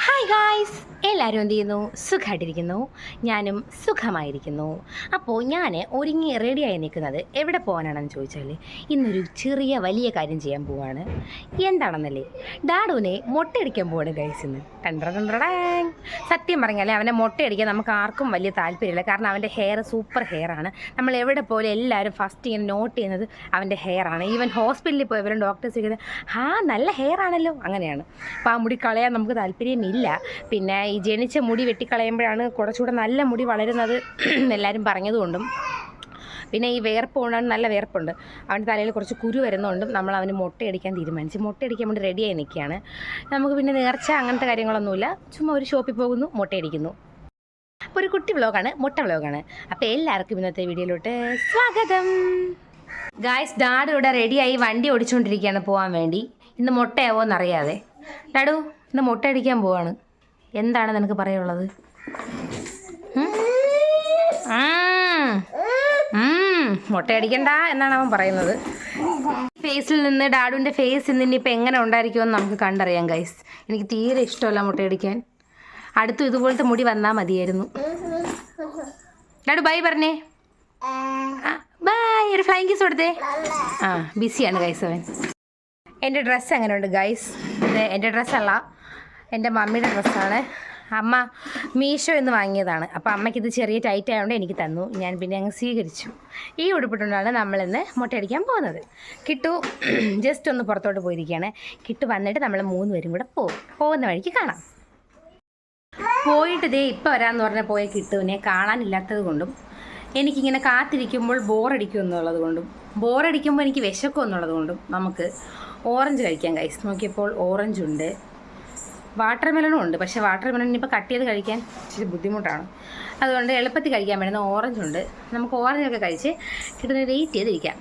Hi guys എല്ലാവരും എന്ത് ചെയ്യുന്നു? സുഖമായിട്ടിരിക്കുന്നു ഞാനും സുഖമായിരിക്കുന്നു. അപ്പോൾ ഞാൻ ഒരുങ്ങി റെഡിയായി നിൽക്കുന്നത് എവിടെ പോകാനാണെന്ന് ചോദിച്ചാൽ ഇന്നൊരു ചെറിയ വലിയ കാര്യം ചെയ്യാൻ പോവാണ്. എന്താണെന്നല്ലേ? ഡാഡുവിനെ മൊട്ടയടിക്കാൻ പോവാണ് ഗൈസ് ഇന്ന്. ടണ്ടറ സത്യം പറഞ്ഞാൽ അവനെ മൊട്ടയടിക്കാൻ നമുക്ക് ആർക്കും വലിയ താല്പര്യമില്ല. കാരണം അവന്റെ ഹെയർ സൂപ്പർ ഹെയർ ആണ്. നമ്മൾ എവിടെ പോലെ എല്ലാവരും ഫസ്റ്റ് ഇങ്ങനെ നോട്ട് ചെയ്യുന്നത് അവന്റെ ഹെയർ ആണ്. ഈവൻ ഹോസ്പിറ്റലിൽ പോയവരും ഡോക്ടേഴ്സ് ചോദിക്കുന്നത് ആ നല്ല ഹെയർ ആണല്ലോ. അങ്ങനെയാണ്. അപ്പോൾ ആ മുടി കളയാൻ നമുക്ക് താല്പര്യമില്ല. പിന്നെ ഈ ജനിച്ച മുടി വെട്ടിക്കളയുമ്പോഴാണ് കുറച്ചുകൂടെ നല്ല മുടി വളരുന്നത് എല്ലാവരും പറഞ്ഞതുകൊണ്ടും. പിന്നെ ഈ വേർപ്പ് കൊണ്ടാണ് നല്ല വേർപ്പുണ്ട്. അവന്റെ തലയിൽ കുറച്ച് കുരു വരുന്നതുകൊണ്ടും നമ്മൾ അവന് മുട്ടയടിക്കാൻ തീരുമാനിച്ചു. മുട്ടയടിക്കാൻ വേണ്ടി റെഡിയായി നിൽക്കുകയാണ്. നമുക്ക് പിന്നെ നേർച്ച അങ്ങനത്തെ കാര്യങ്ങളൊന്നുമില്ല. ചുമ്മാ ഒരു ഷോപ്പിൽ പോകുന്നു മുട്ടയടിക്കുന്നു. അപ്പോൾ ഒരു കുട്ടി വ്ളോഗാണ് മുട്ട വ്ളോഗാണ് അപ്പോൾ എല്ലാവർക്കും ഇന്നത്തെ വീഡിയോയിലോട്ട് സ്വാഗതം. ഗായ്സ് ഡാഡ് ഇവിടെ റെഡിയായി വണ്ടി ഓടിച്ചുകൊണ്ടിരിക്കുകയാണ് പോകാൻ വേണ്ടി. ഇന്ന് മുട്ടയാവോ എന്നറിയാതെ. ഡാഡു ഇന്ന് മുട്ട അടിക്കാൻ പോവാണ്. എന്താണ് നിനക്ക് പറയാനുള്ളത്. മുട്ടയടിക്കണ്ട എന്നാണ് അവൻ പറയുന്നത്. ഫേസിൽ നിന്ന് ഡാഡുവിന്റെ ഫേസ് നിന്ന് ഇനിയിപ്പോൾ എങ്ങനെ ഉണ്ടായിരിക്കുമെന്ന് നമുക്ക് കണ്ടറിയാം ഗൈസ് എനിക്ക് തീരെ ഇഷ്ടമല്ല മുട്ടയടിക്കാൻ. അടുത്തും ഇതുപോലത്തെ മുടി വന്നാൽ മതിയായിരുന്നു. ഡാഡു ബൈ പറഞ്ഞേ. ബൈ ഒരു ഫ്ലൈങ് കിസ് കൊടുത്തേ. ആ ബിസിയാണ് ഗൈസ് അവൻ. എന്റെ ഡ്രസ്സ് എങ്ങനെയുണ്ട് ഗൈസ് എന്റെ ഡ്രസ്സല്ല എന്റെ മമ്മിയുടെ ഡ്രസ്സാണ്. അമ്മ മീഷോ എന്ന് വാങ്ങിയതാണ്. അപ്പോൾ അമ്മയ്ക്ക് ഇത് ചെറിയ ടൈറ്റ് ആയതുകൊണ്ട് എനിക്ക് തന്നു. ഞാൻ പിന്നെ അങ്ങ് സ്വീകരിച്ചു. ഈ ഉടുപ്പിട്ടുകൊണ്ടാണ് നമ്മളിന്ന് മുട്ടയടിക്കാൻ പോകുന്നത്. കിട്ടു ജസ്റ്റ് ഒന്ന് പുറത്തോട്ട് പോയിരിക്കുകയാണ്. കിട്ടു വന്നിട്ട് നമ്മൾ മൂന്ന് പേരും കൂടെ പോകും. പോകുന്ന വഴിക്ക് കാണാം. പോയിട്ട് ദേ ഇപ്പോൾ വരാമെന്ന് പറഞ്ഞാൽ പോയ കിട്ടുവിനെ കാണാനില്ലാത്തത് കൊണ്ടും എനിക്കിങ്ങനെ കാത്തിരിക്കുമ്പോൾ ബോറടിക്കും എന്നുള്ളത് കൊണ്ടും ബോറടിക്കുമ്പോൾ എനിക്ക് വിശക്കും എന്നുള്ളത് കൊണ്ടും നമുക്ക് ഓറഞ്ച് കഴിക്കാം കൈസ് നോക്കിയപ്പോൾ ഓറഞ്ച് ഉണ്ട് വാട്ടർ മെലണും ഉണ്ട്. പക്ഷേ വാട്ടർ മെലൺ ഇനിയിപ്പോൾ കട്ട് ചെയ്ത് കഴിക്കാൻ ഇച്ചിരി ബുദ്ധിമുട്ടാണ്. അതുകൊണ്ട് എളുപ്പത്തിൽ കഴിക്കാൻ പറ്റുന്ന ഓറഞ്ച് ഉണ്ട്. നമുക്ക് ഓറഞ്ചൊക്കെ കഴിച്ച് കിട്ടുന്ന വെയിറ്റ് ചെയ്തിരിക്കാം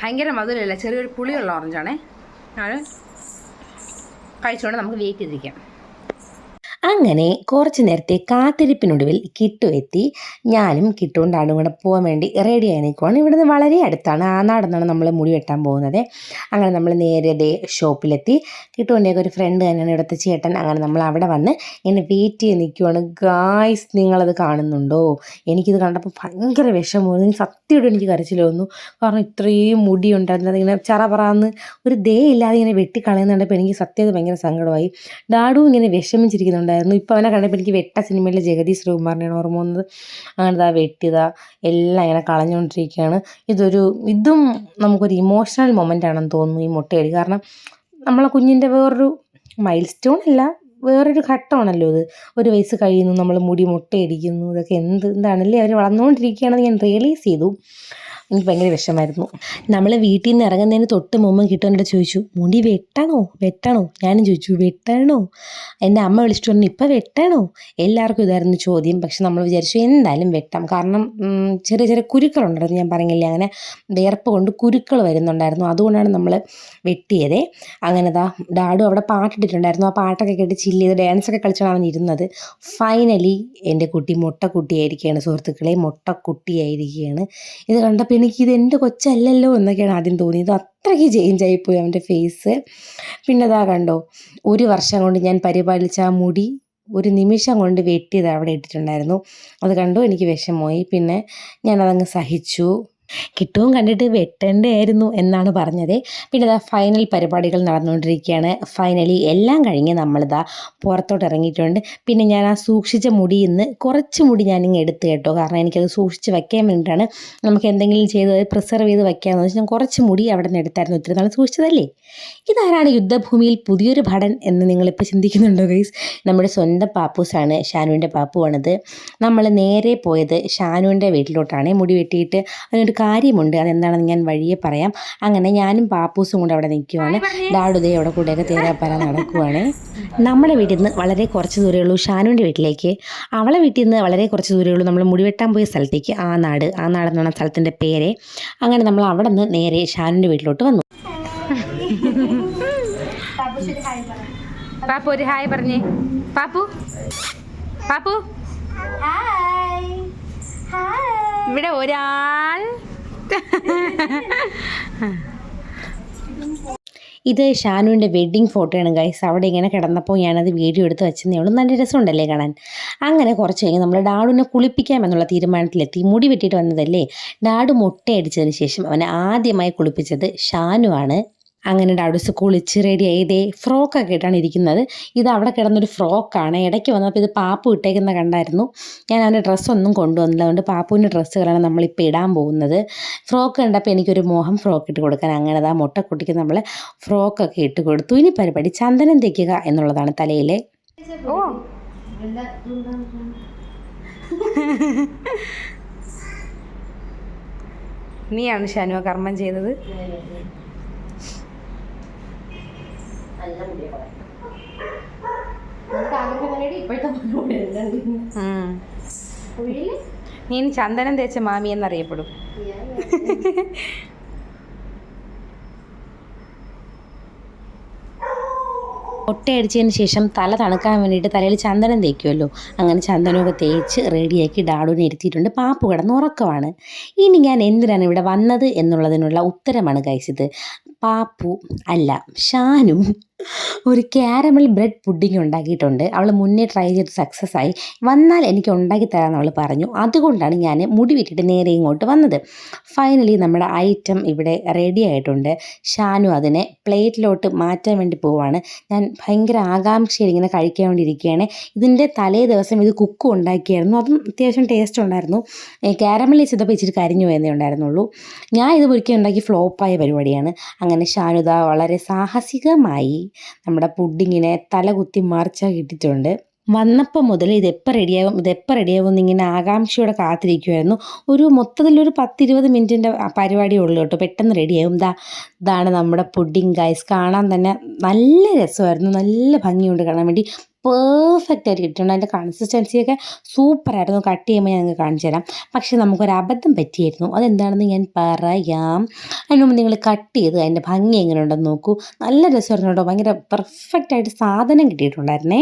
ഭയങ്കര മധുരമല്ല ചെറിയൊരു പുളിയുള്ള ഓറഞ്ചാണേ അത് കഴിച്ചുകൊണ്ട് നമുക്ക് വെയിറ്റ് ചെയ്തിരിക്കാം അങ്ങനെ കുറച്ച് നേരത്തെ കാത്തിരിപ്പിനൊടുവിൽ കിട്ടു എത്തി. ഞാനും കിട്ടുകൊണ്ടാണ് കൂടെ പോകാൻ വേണ്ടി റെഡിയായി നിൽക്കുവാണ് ഇവിടുന്ന് വളരെ അടുത്താണ്. ആ നാടെന്നാണ് നമ്മൾ മുടി വെട്ടാൻ പോകുന്നത്. അങ്ങനെ നമ്മൾ നേരത്തെ ഷോപ്പിലെത്തി കിട്ടുകൊണ്ടേക്ക് ഒരു ഫ്രണ്ട് തന്നെയാണ് ഇവിടുത്തെ ചേട്ടൻ. അങ്ങനെ നമ്മൾ അവിടെ വന്ന് എന്നെ വെയിറ്റ് ചെയ്ത് നിൽക്കുവാണ് ഗായ്സ് നിങ്ങളത് കാണുന്നുണ്ടോ? എനിക്കിത് കണ്ടപ്പോൾ ഭയങ്കര വിഷമമായിരുന്നു സത്യമായിട്ട് എനിക്ക് കരച്ചിൽ കാരണം ഇത്രയും മുടി ഉണ്ടായിരുന്നത് ഇങ്ങനെ ചറ പറന്ന് ഒരു ദേ ഇല്ലാതെ ഇങ്ങനെ വെട്ടിക്കളയുന്നുണ്ടപ്പോൾ എനിക്ക് സത്യത ഭയങ്കര സങ്കടമായി. ഡാഡു ഇങ്ങനെ വിഷമിച്ചിരിക്കുന്നുണ്ടായിരുന്നു ഇപ്പോൾ അവനെ കണ്ടപ്പോൾ എനിക്ക് വെട്ട സിനിമയിലെ ജഗതി ശ്രീകുമാറിനെയാണ് ഓർമ്മ വന്നത്. അങ്ങനത്തെ ആ വെട്ടിയതാ എല്ലാം ഇങ്ങനെ കളഞ്ഞുകൊണ്ടിരിക്കുകയാണ്. ഇതൊരു ഇതും നമുക്കൊരു ഇമോഷണൽ മൊമെന്റ് ആണെന്ന് തോന്നുന്നു ഈ മുട്ടയടി. കാരണം നമ്മളെ കുഞ്ഞിന്റെ വേറൊരു മൈൽ സ്റ്റോൺ അല്ല വേറൊരു ഘട്ടമാണല്ലോ ഇത്. ഒരു വയസ്സ് കഴിയുന്നു നമ്മൾ മുടി മുട്ടയടിക്കുന്നു ഇതൊക്കെ എന്ത് എന്താണല്ലേ അവർ വളർന്നുകൊണ്ടിരിക്കുകയാണെന്ന് ഞാൻ റിയലൈസ് ചെയ്തു. എനിക്ക് ഭയങ്കര വിഷമായിരുന്നു നമ്മൾ വീട്ടിൽ നിന്ന് ഇറങ്ങുന്നതിന് തൊട്ട് മുമ്പ് കിട്ടുന്നതിന്റെ ചോദിച്ചു മുടി വെട്ടണോ? വെട്ടണോ? ഞാനും ചോദിച്ചു വെട്ടണോ? എന്റെ അമ്മ വിളിച്ചിട്ട് പറഞ്ഞു ഇപ്പം വെട്ടണോ? എല്ലാവർക്കും ഇതായിരുന്നു ചോദ്യം. പക്ഷെ നമ്മൾ വിചാരിച്ചു എന്തായാലും വെട്ടാം. കാരണം ചെറിയ ചെറിയ കുരുക്കളുണ്ടായിരുന്നു. ഞാൻ പറഞ്ഞില്ല അങ്ങനെ വേർപ്പ് കൊണ്ട് കുരുക്കൾ വരുന്നുണ്ടായിരുന്നു. അതുകൊണ്ടാണ് നമ്മൾ വെട്ടിയത്. അങ്ങനെ ദാ ഡാഡു അവിടെ പാട്ടിട്ടിട്ടുണ്ടായിരുന്നു ആ പാട്ടൊക്കെ കേട്ട് ചില്ല് ചെയ്ത് ഡാൻസൊക്കെ കളിച്ചാണ് അവൻ ഇരുന്നത്. ഫൈനലി എന്റെ കുട്ടി മുട്ടക്കുട്ടിയായിരിക്കുകയാണ് സുഹൃത്തുക്കളെ മുട്ടക്കുട്ടിയായിരിക്കുകയാണ്. ഇത് കണ്ടപ്പോൾ എനിക്ക് ഇത് എന്റെ കൊച്ചല്ലല്ലോ എന്നൊക്കെയാണ് ആദ്യം തോന്നിയത്. അത്രയ്ക്ക് ചേഞ്ച് ആയിപ്പോയി അവന്റെ ഫേസ് പിന്നെ അതാ കണ്ടോ ഒരു വർഷം കൊണ്ട് ഞാൻ പരിപാലിച്ച ആ മുടി ഒരു നിമിഷം കൊണ്ട് വെട്ടിയത് അവിടെ ഇട്ടിട്ടുണ്ടായിരുന്നു. അത് കണ്ടു എനിക്ക് വിഷമമായി. പിന്നെ ഞാനതങ്ങ് സഹിച്ചു. കിട്ടുവും കണ്ടിട്ട് വെട്ടേണ്ടായിരുന്നു എന്നാണ് പറഞ്ഞത്. പിന്നെ ഇതാ ഫൈനൽ പരിപാടികൾ നടന്നുകൊണ്ടിരിക്കുകയാണ്. ഫൈനലി എല്ലാം കഴിഞ്ഞ് നമ്മളിതാ പുറത്തോട്ട് ഇറങ്ങിയിട്ടുണ്ട്. പിന്നെ ഞാൻ ആ സൂക്ഷിച്ച മുടി ഇന്ന് കുറച്ച് മുടി ഞാനിങ്ങ് എടുത്ത് കേട്ടോ. കാരണം എനിക്കത് സൂക്ഷിച്ച് വെക്കാൻ വേണ്ടിയിട്ടാണ് നമുക്ക് എന്തെങ്കിലും ചെയ്ത് പ്രിസർവ് ചെയ്ത് വയ്ക്കാമെന്ന് വെച്ചാൽ ഞാൻ കുറച്ച് മുടി അവിടെ നിന്ന് എടുത്തായിരുന്നു. ഒത്തിരി നാൾ സൂക്ഷിച്ചതല്ലേ? ഇതാരാണ് യുദ്ധഭൂമിയിൽ പുതിയൊരു ഭടൻ എന്ന് നിങ്ങളിപ്പോൾ ചിന്തിക്കുന്നുണ്ടോ ഗൈസ് നമ്മുടെ സ്വന്തം പാപ്പൂസാണ് ഷാനുവിന്റെ പാപ്പുവാണിത്. നമ്മൾ നേരെ പോയത് ഷാനുവിന്റെ വീട്ടിലോട്ടാണ്. മുടി വെട്ടിയിട്ട് അതിനൊരു കാര്യമുണ്ട്. അതെന്താണെന്ന് ഞാൻ വഴിയെ പറയാം. അങ്ങനെ ഞാനും പാപ്പൂസും കൂടെ അവിടെ നിൽക്കുവാണ്. ഡാഡുദേ അവിടെ കൂടെയൊക്കെ തേരാപ്പാര നടക്കുവാണ്. നമ്മുടെ വീട്ടിൽ നിന്ന് വളരെ കുറച്ച് ദൂരമേ ഉള്ളൂ ഷാനുവിന്റെ വീട്ടിലേക്ക്. അവളെ വീട്ടിൽ നിന്ന് വളരെ കുറച്ച് ദൂരമേ ഉള്ളൂ. നമ്മൾ മുടിവെട്ടാൻ പോയ സ്ഥലത്തേക്ക് ആ നാട്. ആ നാട് എന്നാണ് സ്ഥലത്തിന്റെ പേര്. അങ്ങനെ നമ്മൾ അവിടെ നിന്ന് നേരെ ഷാനുവിന്റെ വീട്ടിലോട്ട് വന്നു. പാപ്പു ഒരു ഹായ് പറഞ്ഞേ. പാപ്പു? പാപ്പു? ഇവിടെ ഒരാൾ ഇത് ഷാനുവിന്റെ വെഡ്ഡിങ് ഫോട്ടോയാണ് ഗൈസ് അവിടെ ഇങ്ങനെ കിടന്നപ്പോൾ ഞാനത് വീഡിയോ എടുത്ത് വെച്ചതേ ഉള്ളൂ. നല്ല രസമുണ്ടല്ലേ കാണാൻ? അങ്ങനെ കുറച്ച് കഴിഞ്ഞ് നമ്മൾ ഡാഡുവിനെ കുളിപ്പിക്കാമെന്നുള്ള തീരുമാനത്തിലെത്തി. മുടി വെട്ടിയിട്ട് വന്നതല്ലേ? ഡാഡു മുട്ടയടിച്ചതിന് ശേഷം അവനെ ആദ്യമായി കുളിപ്പിച്ചത് ഷാനുവാണ്. അങ്ങനെ ഡാഡൂസ് കുളിച്ച് റെഡി ആയതേ ഫ്രോക്കൊക്കെ ഇട്ടാണ് ഇരിക്കുന്നത്. ഇത് അവിടെ കിടന്നൊരു ഫ്രോക്കാണ് ഇടയ്ക്ക് വന്നപ്പോൾ ഇത് പാപ്പു ഇട്ടേക്കുന്ന കണ്ടായിരുന്നു. ഞാൻ അവന്റെ ഡ്രസ്സൊന്നും കൊണ്ടുവന്നില്ല. അതുകൊണ്ട് പാപ്പുവിന്റെ ഡ്രസ്സുകളാണ് നമ്മളിപ്പോൾ ഇടാൻ പോകുന്നത്. ഫ്രോക്ക് കണ്ടപ്പോൾ എനിക്കൊരു മോഹം ഫ്രോക്ക് ഇട്ട് കൊടുക്കാൻ. അങ്ങനെ അതാ മുട്ടക്കുട്ടിക്ക് നമ്മൾ ഫ്രോക്കൊക്കെ ഇട്ട് കൊടുത്തു. ഇനി പരിപാടി ചന്ദനം തേക്കുക എന്നുള്ളതാണ് തലയിലെ. ഓ. നീയാണ് ഷാനുവ കർമ്മം ചെയ്തത്? ഉം. നീ ഇനി ചന്ദനം തേച്ച മാമി എന്നറിയപ്പെടും. ഒട്ടയടിച്ചതിന് ശേഷം തല തണുക്കാൻ വേണ്ടിയിട്ട് തലയിൽ ചന്ദനം തേക്കുമല്ലോ അങ്ങനെ ചന്ദനമൊക്കെ തേച്ച് റെഡിയാക്കി ഡാഡുവിനെ ഇരുത്തിയിട്ടുണ്ട്. പാപ്പു കിടന്ന് ഉറക്കമാണ്. ഇനി ഞാൻ എന്തിനാണ് ഇവിടെ വന്നത് എന്നുള്ളതിനുള്ള ഉത്തരമാണ് കഴിച്ചത് പാപ്പു അല്ല ഷാനും ഒരു ക്യാരമൽ ബ്രെഡ് പുഡിംഗ് ഉണ്ടാക്കിയിട്ടുണ്ട്. അവൾ മുന്നേ ട്രൈ ചെയ്ത് സക്സസ് ആയി. വന്നാൽ എനിക്ക് ഉണ്ടാക്കി തരാമെന്ന് അവൾ പറഞ്ഞു. അതുകൊണ്ടാണ് ഞാൻ മുടി വിട്ടിട്ട് നേരെ ഇങ്ങോട്ട് വന്നത്. ഫൈനലി നമ്മുടെ ഐറ്റം ഇവിടെ റെഡി ആയിട്ടുണ്ട്. ഷാനു അതിനെ പ്ലേറ്റിലോട്ട് മാറ്റാൻ വേണ്ടി പോവാണ്. ഞാൻ ഭയങ്കര ആകാംക്ഷയിൽ ഇങ്ങനെ കഴിക്കാൻ വേണ്ടി ഇരിക്കുകയാണ് ഇതിന്റെ തലേ ദിവസം ഇത് കുക്ക് ഉണ്ടാക്കിയായിരുന്നു. അതും അത്യാവശ്യം ടേസ്റ്റ് ഉണ്ടായിരുന്നു. ക്യാരമലൈസ് ചെയ്തപ്പോൾ ഇച്ചിരി കരിഞ്ഞു പോയതേ ഉണ്ടായിരുന്നുള്ളൂ. ഞാൻ ഇത് ഒരിക്കൽ ഉണ്ടാക്കി ഫ്ലോപ്പായ പരിപാടിയാണ്. അങ്ങനെ ഷാനുദ വളരെ സാഹസികമായി നമ്മുടെ പുഡിങ്ങിനെ തലകുത്തി മറിച്ചാക്കി ഇട്ടിട്ടുണ്ട് വന്നപ്പോൾ മുതൽ ഇതെപ്പോൾ റെഡിയാകും ഇതെപ്പോൾ റെഡിയാകും എന്നിങ്ങനെ ആകാംക്ഷയോടെ കാത്തിരിക്കുമായിരുന്നു ഒരു മൊത്തത്തിലൊരു പത്തിരുപത് മിനിറ്റിന്റെ പരിപാടിയേ ഉള്ളൂ കേട്ടോ. പെട്ടെന്ന് റെഡിയാകും ദാ ഇതാണ് നമ്മുടെ പുഡിങ് ഗൈസ് കാണാൻ തന്നെ നല്ല രസമായിരുന്നു. നല്ല ഭംഗിയുണ്ട് കാണാൻ വേണ്ടി. പെർഫെക്റ്റ് ആയിട്ട് കിട്ടിയിട്ടുണ്ട്. അതിന്റെ കൺസിസ്റ്റൻസിയൊക്കെ സൂപ്പറായിരുന്നു കട്ട് ചെയ്യുമ്പോൾ ഞാൻ നിങ്ങൾക്ക് കാണിച്ചു തരാം. പക്ഷേ നമുക്കൊരു അബദ്ധം പറ്റിയായിരുന്നു അതെന്താണെന്ന് ഞാൻ പറയാം. അതിന് മുമ്പ് നിങ്ങൾ കട്ട് ചെയ്ത് അതിന്റെ ഭംഗി എങ്ങനെ ഉണ്ടെന്ന് നോക്കൂ. നല്ല രസമായിരുന്നു കേട്ടോ. ഭയങ്കര പെർഫെക്റ്റ് ആയിട്ട് സാധനം കിട്ടിയിട്ടുണ്ടായിരുന്നേ.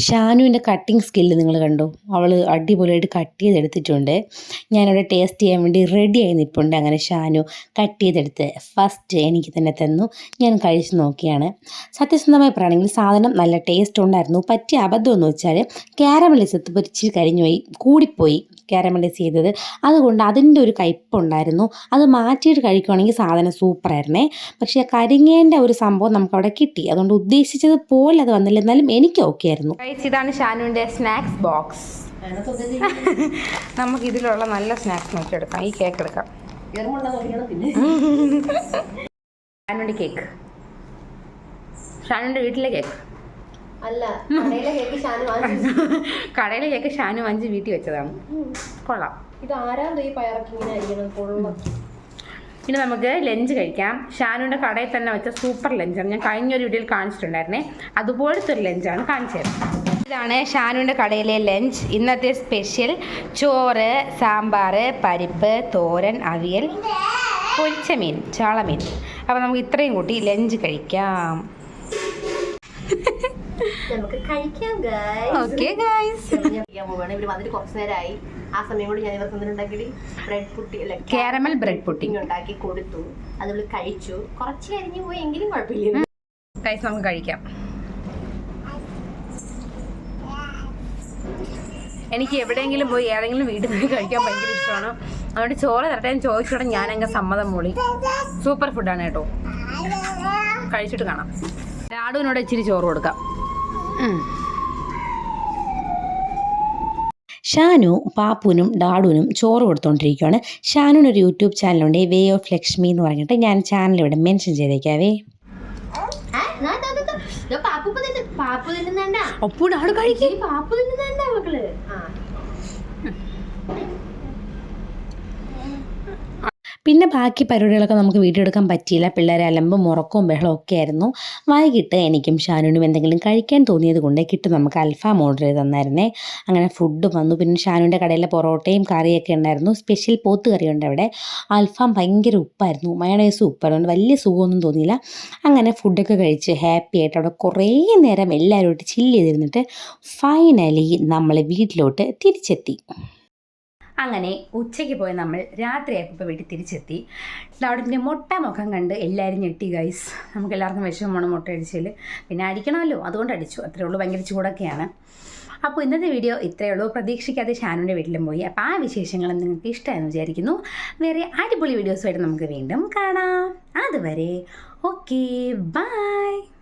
ഷാനുവിന്റെ കട്ടിങ് സ്കില്ല് നിങ്ങൾ കണ്ടു? അവൾ അടിപൊളിയായിട്ട് കട്ട് ചെയ്തെടുത്തിട്ടുണ്ട്. ഞാനവിടെ ടേസ്റ്റ് ചെയ്യാൻ വേണ്ടി റെഡി ആയി നിൽപ്പുണ്ട് അങ്ങനെ ഷാനു കട്ട് ചെയ്തെടുത്ത് ഫസ്റ്റ് എനിക്ക് തന്നെ തന്നു. ഞാൻ കഴിച്ച് നോക്കിയാണ്. സത്യസന്ധമായി പറയുകയാണെങ്കിൽ സാധനം നല്ല ടേസ്റ്റ് ഉണ്ടായിരുന്നു. പറ്റിയ അബദ്ധം എന്ന് വെച്ചാൽ ക്യാരമലൈസ് പൊരിച്ച് കരിഞ്ഞുപോയി കൂടിപ്പോയി ക്യാരമലൈസ് ചെയ്തത്. അതുകൊണ്ട് അതിന്റെ ഒരു കയ്പുണ്ടായിരുന്നു അത് മാറ്റിയിട്ട് കഴിക്കുകയാണെങ്കിൽ സാധനം സൂപ്പറായിരുന്നേ പക്ഷേ കരിങ്ങേന്റെ ഒരു സംഭവം നമുക്കവിടെ കിട്ടി. അതുകൊണ്ട് ഉദ്ദേശിച്ചത് പോലെ അത് വന്നില്ല. എന്നാലും എനിക്ക് ഓക്കെ ആയിരുന്നു. Guys, ഇതാണ് ഷാനുവിന്റെ സ്നാക്സ് ബോക്സ്. നമുക്ക് ഇതിലുള്ള നല്ല സ്നാക്സ് നോക്കിയെടുക്കാം. ഈ കേക്ക് എടുക്കാം. ഷാനുവിന്റെ കേക്ക്. ഷാനുവിന്റെ വീട്ടിലെ കേക്ക്. അല്ല കടയിലെ കേക്ക് ഷാനു വാങ്ങിച്ചു. കടയിലെ കേക്ക് ഷാനു വാങ്ങിച്ച് വീട്ടിൽ വെച്ചതാണ്. കൊള്ളാം. ഇത് ആരാ ഈ പയറൊക്കെ ഇങ്ങനെ അരിയണം കൊള്ളം. ഇനി നമുക്ക് ലഞ്ച് കഴിക്കാം. ഷാനുവിന്റെ കടയിൽ തന്നെ വെച്ച സൂപ്പർ ലഞ്ചാണ്. ഞാൻ കഴിഞ്ഞൊരു വീഡിയോയിൽ കാണിച്ചിട്ടുണ്ടായിരുന്നേ. അതുപോലത്തെ ഒരു ലഞ്ചാണ് കാണിച്ചു തരുന്നത്. ഇതാണ് ഷാനുവിന്റെ കടയിലെ ലഞ്ച്. ഇന്നത്തെ സ്പെഷ്യൽ ചോറ് സാമ്പാർ പരിപ്പ് തോരൻ അവിയൽ പൊരിച്ച മീൻ ചാളമീൻ. അപ്പോൾ നമുക്ക് ഇത്രയും കൂട്ടി ലഞ്ച് കഴിക്കാം. നമുക്ക് കഴിക്കാം. ഓക്കെ ഗായ്സ് ഞാൻ കഴിക്കാൻ വന്നിട്ട് കുറച്ച് നേരമായി ആ സമയം കൊണ്ട് ഞാൻ ഇവർക്ക് എന്തിനുണ്ടാക്കി ബ്രെഡ് പുട്ടി അല്ല കാരമൽ ബ്രെഡ് പുഡിംഗ് ഉണ്ടാക്കി കൊടുത്തു. അത് ഇവൾ കഴിച്ചു. കുറച്ച് കരിഞ്ഞു പോയി എങ്കിലും കുഴപ്പമില്ല. നമുക്ക് കഴിക്കാം. എനിക്ക് എവിടെയെങ്കിലും പോയി ഏതെങ്കിലും വീട്ടിൽ പോയി കഴിക്കാൻ ഭയങ്കര ഇഷ്ടമാണ്. അതുകൊണ്ട് ചോറ് തരട്ടെ എന്ന് ചോദിച്ചോടെ ഞാൻ അങ്ങ് സമ്മതം മൂളി. സൂപ്പർ ഫുഡാണ് കേട്ടോ. കഴിച്ചിട്ട് കാണാം. ലാഡുവിനോട് ഇച്ചിരി ചോറ് കൊടുക്കാം. ഷാനു പാപ്പുനും ഡാഡുനും ചോറ് കൊടുത്തുകൊണ്ടിരിക്കുകയാണ് ഷാനുവിന് ഒരു യൂട്യൂബ് ചാനലുണ്ട് വേ ഓഫ് ലക്ഷ്മി എന്ന് പറഞ്ഞിട്ട്. ഞാൻ ചാനൽ ഇവിടെ മെൻഷൻ ചെയ്തേക്കാവേ. പാപ്പു ഇപ്പൊ തിന്നു. പാപ്പു തിന്നുന്നുണ്ടാ? ഒപ്പു ഡാഡു കഴിക്കും. പാപ്പു തിന്നുന്നണ്ട മക്കൾ? പിന്നെ ബാക്കി പരിപാടികളൊക്കെ നമുക്ക് വീഡിയോ എടുക്കാൻ പറ്റിയില്ല. പിള്ളേരെ അലമ്പും ഉറക്കവും ബഹളവും ഒക്കെ ആയിരുന്നു. വൈകിട്ട് എനിക്കും ഷാനുവിനും എന്തെങ്കിലും കഴിക്കാൻ തോന്നിയത് കൊണ്ട് കിട്ടും. നമുക്ക് അൽഫാം ഓർഡർ ചെയ്ത് തന്നായിരുന്നേ. അങ്ങനെ ഫുഡ് വന്നു. പിന്നെ ഷാനുവിന്റെ കടയിലെ പൊറോട്ടയും കറിയൊക്കെ ഉണ്ടായിരുന്നു. സ്പെഷ്യൽ പോത്ത് കറിയുണ്ട് അവിടെ. അൽഫാം ഭയങ്കര ഉപ്പായിരുന്നു. മയണൈസ് ഉപ്പായിരുന്നു വലിയ സുഖമൊന്നും തോന്നിയില്ല. അങ്ങനെ ഫുഡൊക്കെ കഴിച്ച് ഹാപ്പി ആയിട്ട് അവിടെ കുറേ നേരം എല്ലാവരുമായിട്ട് ചില്ല് ചെയ്തിരുന്നിട്ട് ഫൈനലി നമ്മൾ വീട്ടിലോട്ട് തിരിച്ചെത്തി. അങ്ങനെ ഉച്ചയ്ക്ക് പോയി നമ്മൾ രാത്രിയായപ്പോൾ വീട്ടിൽ തിരിച്ചെത്തി. അവിടുത്തെ മുട്ട മുഖം കണ്ട് എല്ലാവരും ഞെട്ടി ഗൈസ് നമുക്ക് എല്ലാവർക്കും വിഷമം വേണം മുട്ട അടിച്ചതിൽ പിന്നെ അടിക്കണമല്ലോ. അതുകൊണ്ട് അടിച്ചു. അത്രേ ഉള്ളൂ. ഭയങ്കര ചൂടൊക്കെയാണ്. അപ്പോൾ ഇന്നത്തെ വീഡിയോ ഇത്രയേ ഉള്ളൂ. പ്രതീക്ഷിക്കാതെ ഷാനുവിന്റെ വീട്ടിലും പോയി. അപ്പോൾ ആ വിശേഷങ്ങൾ നിങ്ങൾക്ക് ഇഷ്ടമായെന്ന് വിചാരിക്കുന്നു. വേറെ അടിപൊളി വീഡിയോസുമായിട്ട് നമുക്ക് വീണ്ടും കാണാം. അതുവരെ ഓക്കെ ബൈ.